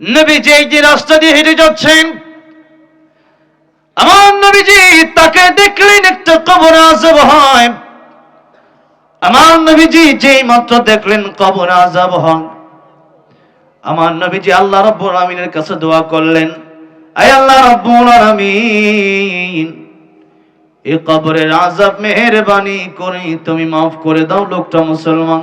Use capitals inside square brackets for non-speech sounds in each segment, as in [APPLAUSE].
নবীজি এই যে রাস্তা দিয়ে হেঁটে যাচ্ছেন, আমার নবীজি তাকে দেখলেন, একটা কবর আজব হয়। আমার নবীজি যেই মাত্র দেখলেন, কবর আজব হয়। আমার নবীজি আল্লাহ রব্বুল আমিনের কাছে দোয়া করলেন, আয় আল্লাহ রব্বুল আমিন এ কবরের আজাব মেহেরবানি করে তুমি মাফ করে দাও লোকটা মুসলমান।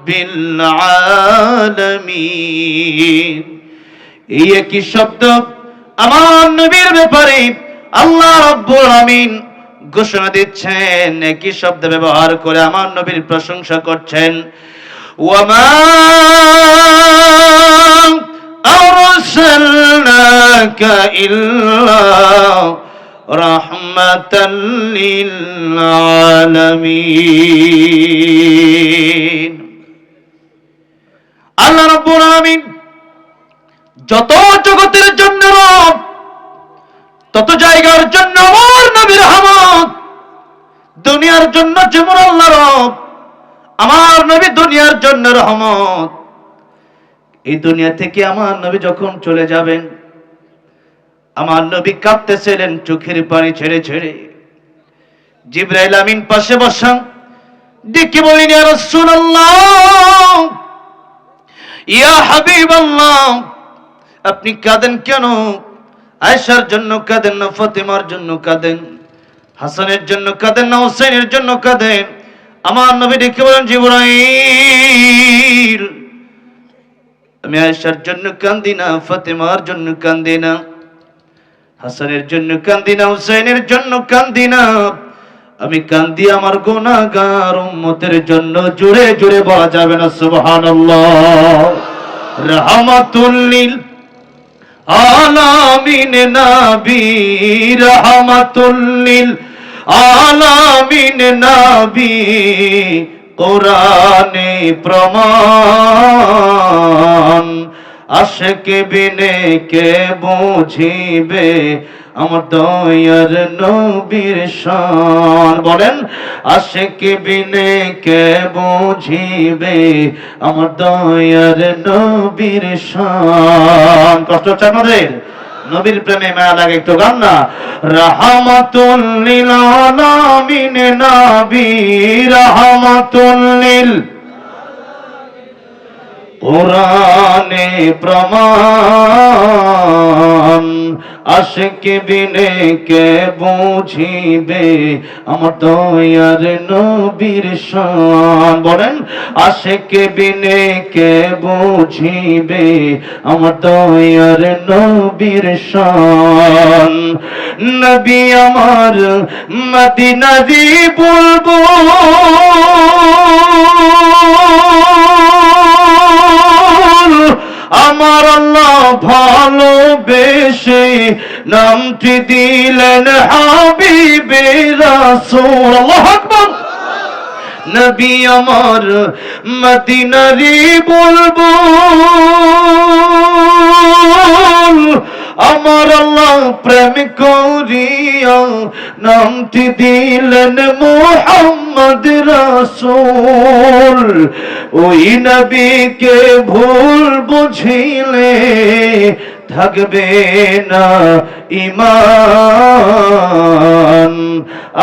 রাব্বিল আলামিন এই একই শব্দ আমার নবীর ব্যাপারে আল্লাহ রাব্বুল আমিন ঘোষণা দিচ্ছেন একই শব্দ ব্যবহার করে আমার নবীর প্রশংসা করছেন ওয়ামা أرسلناك إلا رحمة للعالمين আল্লাহ রাব্বুল আলামিন যত জগতের জন্য রব, তত জায়গার জন্য আমার নবীর রহমত, দুনিয়ার জন্য যেমন আল্লাহ রব, আমার নবী দুনিয়ার জন্য রহমত। এই দুনিয়া থেকে আমার নবী যখন চলে যাবেন, আমার নবী কাঁদতেছিলেন, চোখের পানি ছেড়ে ছেড়ে। জিব্রাইল আমিন পাশে বসা ডেকে বলেন ইয়া রাসূলুল্লাহ! ইয়া হাবিবাল্লাহ, আপনি কাঁদেন কেন? আয়েশার জন্য কাঁদেন না, ফাতেমার জন্য কাঁদেন, হাসানের জন্য কাঁদেন না হোসেনের জন্য কাঁদেন? আমার নবী ডেকে বলেন, জিব্রাইল, আমি আয়েশার জন্য কান্দি না, ফাতেমার জন্য কান্দি না, হাসানের জন্য কান্দি না, হুসাইনের জন্য কান্দি না। আমি কান্দি আমার গোনাগার উম্মতের জন্য জুড়ে জুড়ে বলা যাবে না, সুবহানাল্লাহ। রাহমাতুল লিল আলামিন নবী রাহমাতুল লিল আলামিন নবী, কোরআনে প্রমাণ, আশেকে বিনে কে বুঝিবে আমার দয়ার নবীর শান। বলেন, আশেকে বিনে কে বুঝিবে আমার দয়ার নবীর শান? কষ্ট হচ্ছে আমাদের নবীর প্রেমে মায়া লাগে, একটু গান না। রাহমাতুল লিল আলামিন নবী, রাহমাতুল লিল কোরআনে প্রমাণ, আশকে বিনে কে বুঝিবে? আমার দয়ার নবীর শান বলেন, আশকে বিনে কে বুঝিবে? আমার দয়ার নবীর শান নবী আমার মদিনারি বলব আমার ভালোবেসে নামটি দিলেন হাবিবে রাসূল আল্লাহু আকবার। নবী আমার মদিনারি বলব আমার আল্লাহ প্রেম করিয়া নামটি দিলেন মোহাম্মদ রাসূল। ওই নবীকে ভুল বুঝিলে থাকবে না ইমান।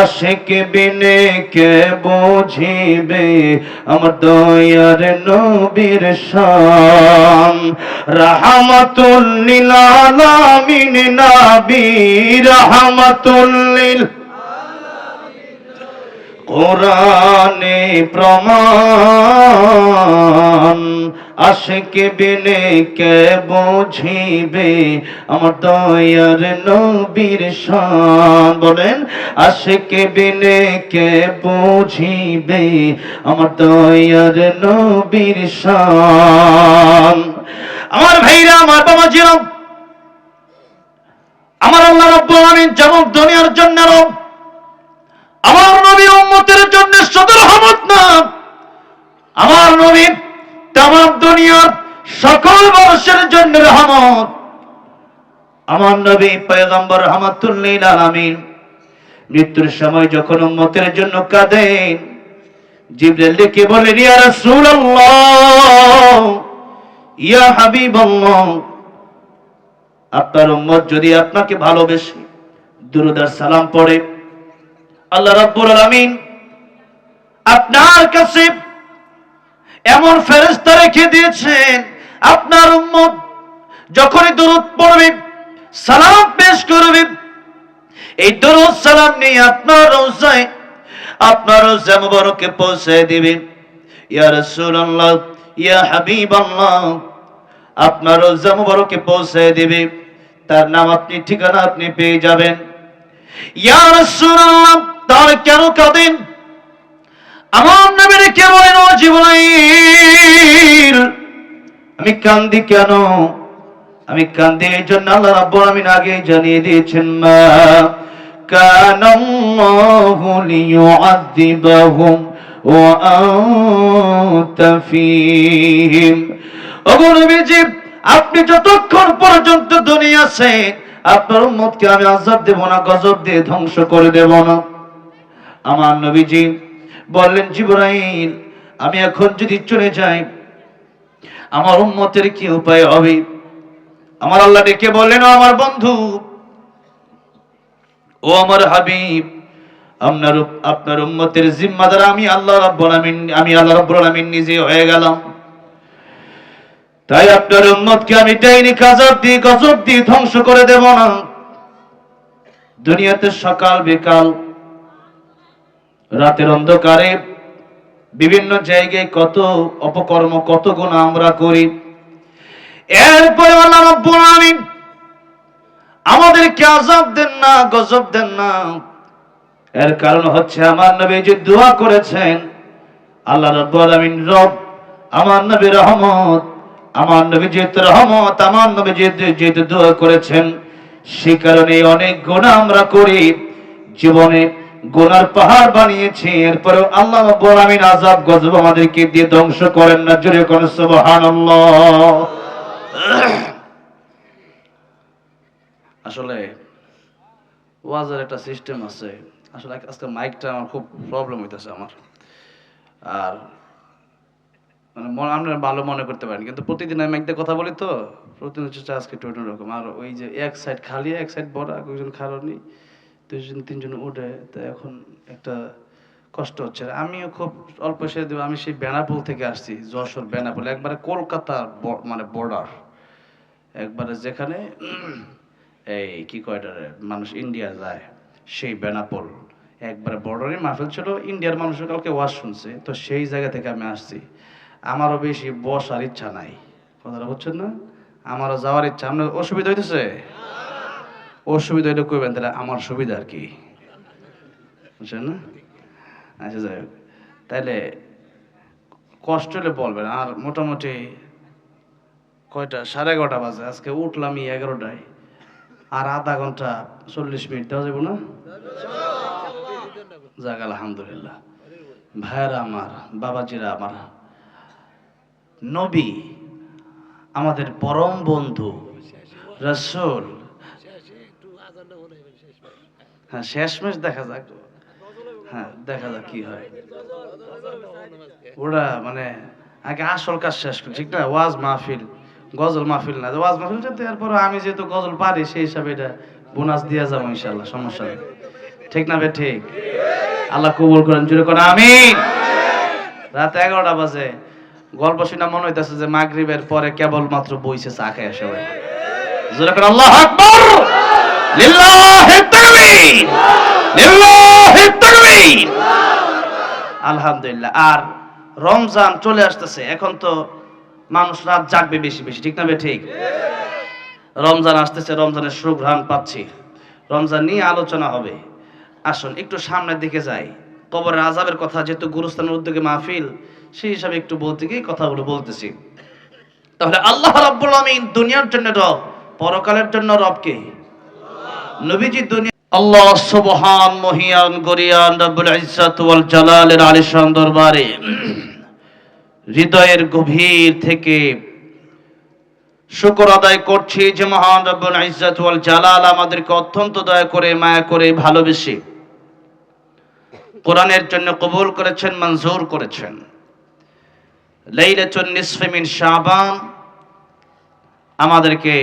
আশেক বিনে কে বুঝিবে আমার দয়ার নবীর শান। রাহমাতুল লিল আলামিন নবী, রাহমাতুল লিল কোরআনে প্রমাণ, আশেকে বিনে কে বুঝিবে? আমার দয়ার নবীর শান। বলেন, আশেকে বিনে কে বুঝিবে? আমার দয়ার নবীর শান। আমার ভাইরা, আমার বাবা জিরাম আমার আল্লাহ রাব্বুল আলামিন যেমন দুনিয়ার জন্য রব আমার নবী উম্মতের জন্য শুধু রহমত না আমার নবী তামাম দুনিয়ার সকল মানুষের জন্য রহমত। আমার নবী পয়গম্বর রহমাতুল্লিল আলামিন মৃত্যুর সময় যখন উম্মতের জন্য কাঁদেন, জিবরাইল ডেকে বলেন ইয়া রাসূলুল্লাহ, ইয়া হাবিবাল্লাহ, আপনার উম্মত যদি আপনাকে ভালোবেসে দুরুদার সালাম পড়ে আল্লাহ রাব্বুল আলামিন আপনার কাছে এমন ফেরেশতা রেখে দিয়েছেন, আপনার উম্মত যখনই দরুদ পড়বে, সালাম পেশ করবে, এই দরুদ সালাম নিয়ে আপনার রোজায়, আপনার রোজা মুবারকে পৌঁছে দিবে। ইয়া রাসূলুল্লাহ, ইয়া হাবিবাল্লাহ, আপনার রোজা মুবারকে পৌঁছে দিবে। তার নাম আপনি ঠিকানা আপনি পেয়ে যাবেন। ইয়া রাসূলুল্লাহ তাহলে কেন কাঁদেন? আমার নবীর কে বলেন জিবরাইল? আমি কান্দি কেন? আমি কান্দি এই জন্য আল্লাহ রাব্বুল আলামিন আগে জানিয়ে দিয়েছেন, মা কানাল্লাহু লিয়ুআযিবাহুম ওয়া আনতা ওগো নবীজি, আপনি যতক্ষণ পর্যন্ত দুনিয়া আছেন, আপনার উম্মতকে আমি আযাব দেব না, গজব দিয়ে ধ্বংস করে দেব না। আমার নবীজি বললেন, জিবরাইল, আমি এখন যদি চলে যাই, আমার উম্মতের কি উপায় হবে? আমার আল্লাহ ডেকে বললেন আমার বন্ধু, ও আমার হাবিব, আপনার আপনার উম্মতের জিম্মাদার আমি আল্লাহ রাব্বুল আমিন আমি আল্লাহ রাব্বুল আমিন নিজে হয়ে গেলাম। তাই আপনার উম্মতকে আমি ডাইনি কাজব দিয়ে গজব দিয়ে ধ্বংস করে দেব না। দুনিয়াতে সকাল বিকাল রাতের অন্ধকারে বিভিন্ন জায়গায় কত অপকর্ম, কত গুণ আমরা করি। এরপরে আল্লাহ রাব্বুল আলামিন আমাদেরকে আযাব দেন না, গজব দেন না। এর কারণ হচ্ছে আমার নবী যে দোয়া করেছেন, আল্লাহ রাব্বুল আলামিন রব, আমার নবী রহমত, আমার নবী যেহেতু রহমত, আমার নবী যেহেতু যেহেতু দোয়া করেছেন, সে কারণে অনেক গুনাহ আমরা করি। জীবনে গোনার পাহাড় বানিয়েছি এরপরে আল্লাহ রাব্বুল আযাব গজব আমাদেরকে দিয়ে ধ্বংস করেন না, জোরে কোন সুবহানাল্লাহ। আসলে ওয়াজের একটা সিস্টেম আছে। আসলে আজকে মাইকটা আমার খুব প্রবলেম হইতেছে আমার। আর মানে মনে আপনারা ভালো মনে করতে পারেন, কিন্তু প্রতিদিন আমি দিয়ে কথা বলি তো, প্রতিদিন হচ্ছে আজকে একটু অন্যরকম। আর ওই যে এক সাইড খালি, এক সাইড বড় একজন খারণি দুজন তিনজন উঠে তো এখন একটা কষ্ট হচ্ছে। আমিও খুব অল্প সে দেবো আমি সেই বেনাপোল থেকে আসছি যশোর বেনাপোল একবারে কলকাতার মানে বর্ডার একবারে যেখানে [CLEARS THROAT] এই কি কয় এটারে, মানুষ ইন্ডিয়া যায় সেই বেনাপোল। একবারে বর্ডারে মাহফিল ছিল ইন্ডিয়ার মানুষের কালকে ওয়াজ শুনছে তো সেই জায়গা থেকে আমি আসছি। আমারও বেশি বসার ইচ্ছা নাই। কথাটা বুঝছেন না? আমারও যাওয়ার ইচ্ছা। আপনার অসুবিধা হইতেছে? অসুবিধা এটা করবেন তাহলে আমার সুবিধা আর কি। বুঝছেন না? আচ্ছা যাই হোক। তাইলে কষ্ট হলে বলবেন, আর মোটামুটি কয়টা? সাড়ে এগারোটা বাজে, আজকে উঠলাম এগারোটায়। আর আধা ঘণ্টা চল্লিশ মিনিট, দেওয়া যাব না? যাক, আলহামদুলিল্লাহ। ভাইয়েরা আমার, বাবাজিরা আমার, নবী, আমাদের পরম বন্ধু, রসুল হ্যাঁ শেষমেশ দেখা যাক। হ্যাঁ দেখা যাক কি হয়। ওরা মানে আগে আসল কাজ শেষ করি, ঠিক না? ওয়াজ মাহফিল, গজল মাহফিল না। ওয়াজ মাহফিল তো এরপর আমি যেহেতু গজল পারি, সেই হিসাবে এটা বোনাস দিয়ে যাব ইনশাল্লাহ সমস্যা নেই। ঠিক না বে, ঠিক? আল্লাহ কবুল করেন জুড়ে করেন, আমিন। রাত এগারোটা বাজে। গল্প শুনে মনে হইতেছে যে মাগরিবের পরে কেবলমাত্র বইছে, চা খায় সবাই। জোরে করে আল্লাহ আকবার! আলহামদুলিল্লাহ। আর রমজান চলে আসতেছে, এখন তো মানুষ রাত জাগবে বেশি বেশি, ঠিক না ঠিক। রমজান আসতেছে, রমজানের সুঘ্রাণ পাচ্ছি। রমজান নিয়ে আলোচনা হবে। আসুন, একটু সামনের দিকে যাই। কবরের আজাবের কথা, যেহেতু গুরুস্থানের উদ্যোগে মাহফিল, সেই হিসাবে একটু বলতে গিয়ে কথাগুলো বলতেছি। তাহলে আল্লাহ রাব্বুল আমিন দুনিয়ার জন্য রব, পরকালের জন্য রব কে নবীজি দুনিয়া আল্লাহ সুবহান মহিয়ান গরিয়ান রব্বুল ওয়াল জালালের আলিশান দরবারে হৃদয়ের গভীর থেকে শুকর আদায় করছি যে মহান রব্বুল ওয়াল জালাল আমাদেরকে অত্যন্ত দয়া করে, মায়া করে, ভালোবেসে কোরআনের জন্য কবুল করেছেন, মঞ্জুর করেছেন। লাইলাতুন নিসফে মিন শাবান আমাদেরকে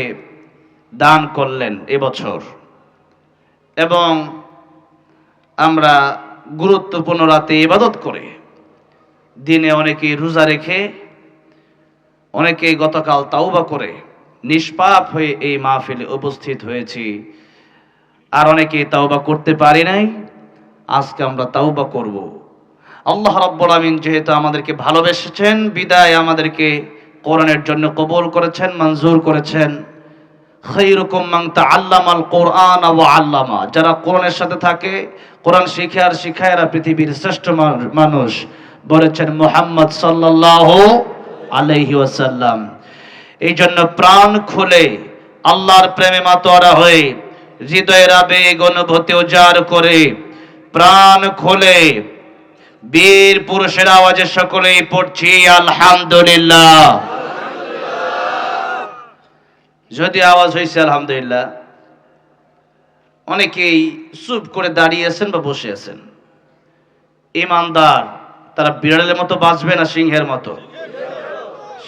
দান করলেন এবছর এবং আমরা গুরুত্বপূর্ণ রাতে ইবাদত করে। দিনে অনেকে রোজা রেখে, অনেকে গতকাল তাওবা করে। নিষ্পাপ হয়ে এই মাহফিলে উপস্থিত হয়েছি। আর অনেকে তাওবা করতে পারি নাই। আজকে আমরা তাওবা করব। আল্লাহ রাব্বুল আমিন যেহেতু আমাদেরকে ভালোবেসেছেন, বিদায় আমাদেরকে কোরআনের জন্য কবুল করেছেন, মঞ্জুর করেছেন। যারা কোরআনের সাথে থাকে, কোরআন শিখে আর শিখায় এরা পৃথিবীর শ্রেষ্ঠ মানুষ বলেছেন মুহাম্মদ আলাইহি ওয়াসাল্লাম। এই জন্য প্রাণ খুলে আল্লাহর প্রেমে মাতোয়ারা হয়ে হৃদয়ের আবেগ অনুভূতি উজাড় করে, প্রাণ খুলে বীর পুরুষের আওয়াজে সকলেই পড়ছি, আলহামদুলিল্লাহ। যদি আওয়াজ হয়েছে আলহামদুলিল্লাহ। অনেকেই চুপ করে দাঁড়িয়ে আছেন বা বসে আছেন। ইমানদার, তারা বিড়ালের মতো বাঁচবে না সিংহের মতো?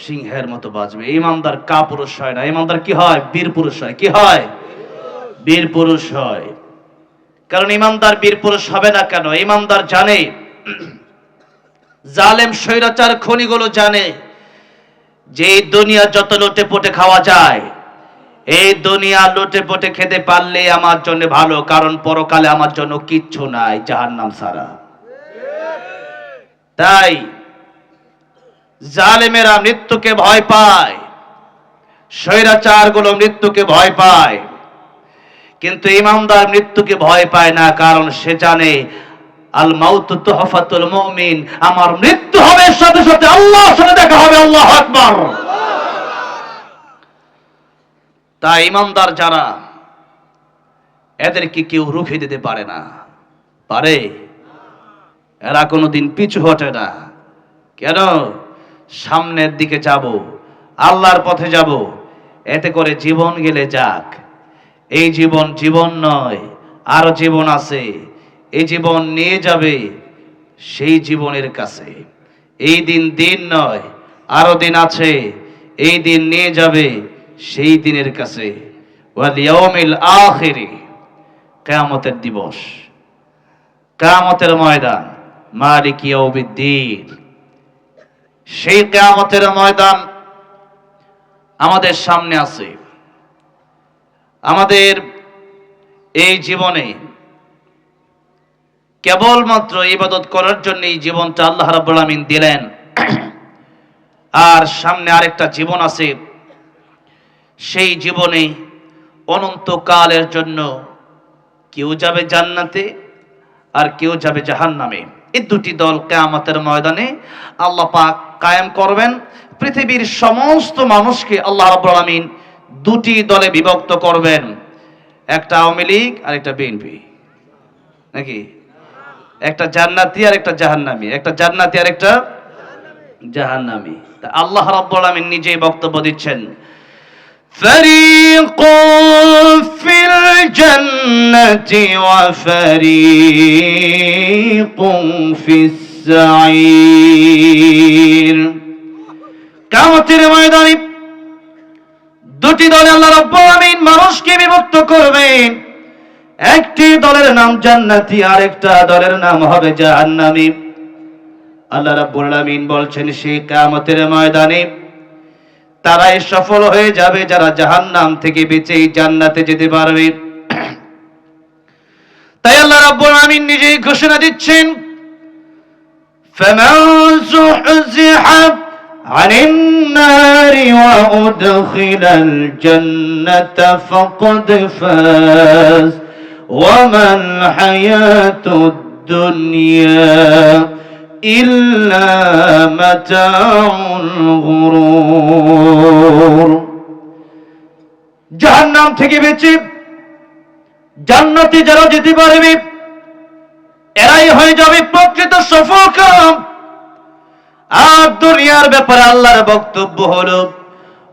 সিংহের মতো বাঁচবে ইমানদার কা পুরুষ হয় না। ইমানদার কি হয়? বীর পুরুষ হয়। কি হয়? বীর পুরুষ হয়। কারণ ইমানদার বীর পুরুষ হবে না কেন? ইমানদার জানে। জালেম, স্বৈরাচার, খনিগুলো জানে। যে দুনিয়া যত লোটে পটে খাওয়া যায় এই দুনিয়া লোটে পটে খেতে পারলে আমার জন্য ভালো, কারণ পরকালে আমার জন্য কিচ্ছু নাই, জাহান্নাম সারা তাই জালেমেরা মৃত্যুকে ভয় পায় স্বৈরাচারগুলো মৃত্যুকে ভয় পায়, কিন্তু ইমানদার মৃত্যুকে ভয় পায় না, কারণ সে জানে আল মাউত তুহফাতুল মুমিন, আমার মৃত্যু হবে সাথে সাথে আল্লাহর সাথে দেখা হবে, আল্লাহ আকবার। তাই ইমানদার যারা, এদেরকে কেউ রুখে দিতে পারে না। পারে? এরা কোনোদিন পিছু হটে না। কেন? সামনের দিকে যাব, আল্লাহর পথে যাব, এতে করে জীবন গেলে যাক। এই জীবন জীবন নয়, আরও জীবন আছে। এই জীবন নিয়ে যাবে সেই জীবনের কাছে। এই দিন দিন নয়, আরও দিন আছে। এই দিন নিয়ে যাবে সেই দিনের কাছে আখিরি দিবস। কিয়ামতের ময়দান, মালিক সেই কিয়ামতের ময়দান আমাদের সামনে আছে। আমাদের এই জীবনে কেবলমাত্র ইবাদত করার জন্য এই জীবনটা আল্লাহ রাব্বুল আমিন দিলেন। আর সামনে আরেকটা জীবন আছে। সেই জীবনে অনন্তকালের জন্য কেউ যাবে জান্নাতে আর কেউ যাবে জাহান্নামে। এই দুটি দল কেয়ামতের ময়দানে আল্লাহ পাক কায়েম করবেন। পৃথিবীর সমস্ত মানুষকে আল্লাহ রাব্বুল আমিন দুটি দলে বিভক্ত করবেন। একটা আওয়ামী লীগ আর একটা বিএনপি। নাকি? একটা জান্নাতি আর একটা জাহান্নামী। একটা জান্নাতি আর একটা জাহান্নামী। তা আল্লাহ রাব্বুল আমিন নিজেই বক্তব্য দিচ্ছেন فريق في الجنة وفريق في السعير কামতের ময়দানে দুটি দলে আল্লাহ রাব্বুল আমিন মানুষকে বিভক্ত করবেন একটি দলের নাম জান্নাতি আর একটা দলের নাম হবে জাহান্নামী আল্লাহ রাব্বুল আমিন বলছেন সেই কিয়ামতের ময়দানে তারাই সফল হয়ে যাবে যারা জাহান্নাম থেকে বেঁচে এই জান্নাতে যেতে পারবে তাই আল্লাহ রাব্বুল আমিন নিজেই ঘোষণা দিচ্ছেন فمن زحزح عن النار وأدخل الجنة فقد فاز وما الحياة الدنيا إلا متاع الغرور জাহান্নাম থেকে বেঁচে জান্নাতে যারা যেতে পারবে এরাই হয়ে যাবে প্রকৃত সফল কাম আর দুনিয়ার ব্যাপারে আল্লাহর বক্তব্য হলো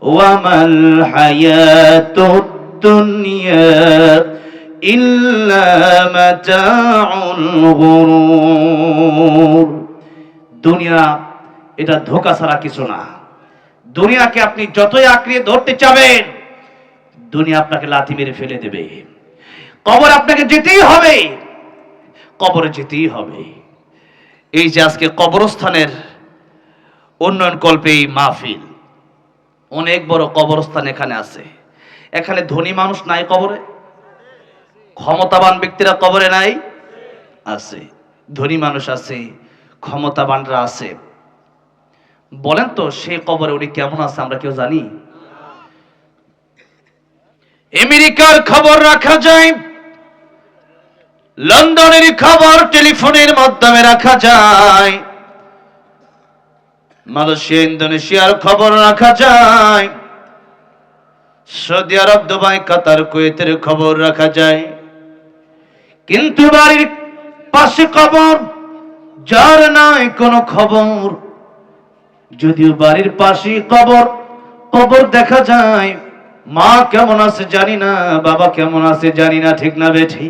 ওয়ামাল হায়াতুদ দুনিয়া ইল্লা মাতাউল গুরুর দুনিয়া, এটা ধোকা ছাড়া কিছু না। দুনিয়াকে আপনি যতই আঁকড়িয়ে ধরতে চাবেন, দুনিয়া আপনাকে লাথি মেরে ফেলে দেবে। কবর আপনাকে যেতেই হবে। কবরে যেতেই হবে। এই যে আজকে কবরস্থানের উন্নয়ন কল্পে এই মাহফিল, অনেক বড় কবরস্থান এখানে আছে। এখানে ধনী মানুষ নাই কবরে? ক্ষমতাবান ব্যক্তিরা কবরে নাই? আছে। ধনী মানুষ আছে। ক্ষমতাবানরা আছে। বলেন তো, সেই কবরে উনি কেমন আছে, আমরা কেউ জানি? আমেরিকার খবর রাখা যায়, লন্ডনের খবর টেলিফোনের মাধ্যমে রাখা যায়, মালয়েশিয়া, ইন্দোনেশিয়ার খবর রাখা যায়, সৌদি আরব, দুবাই, কাতার, কুয়েতের খবর রাখা যায়। কিন্তু বাড়ির পাশে খবর যার নাই কোনো খবর। যদিও বাড়ির পাশে কবর কবর দেখা যায়। মা কেমন আছে জানি না, বাবা কেমন আছে জানি না, ঠিক না বেঠি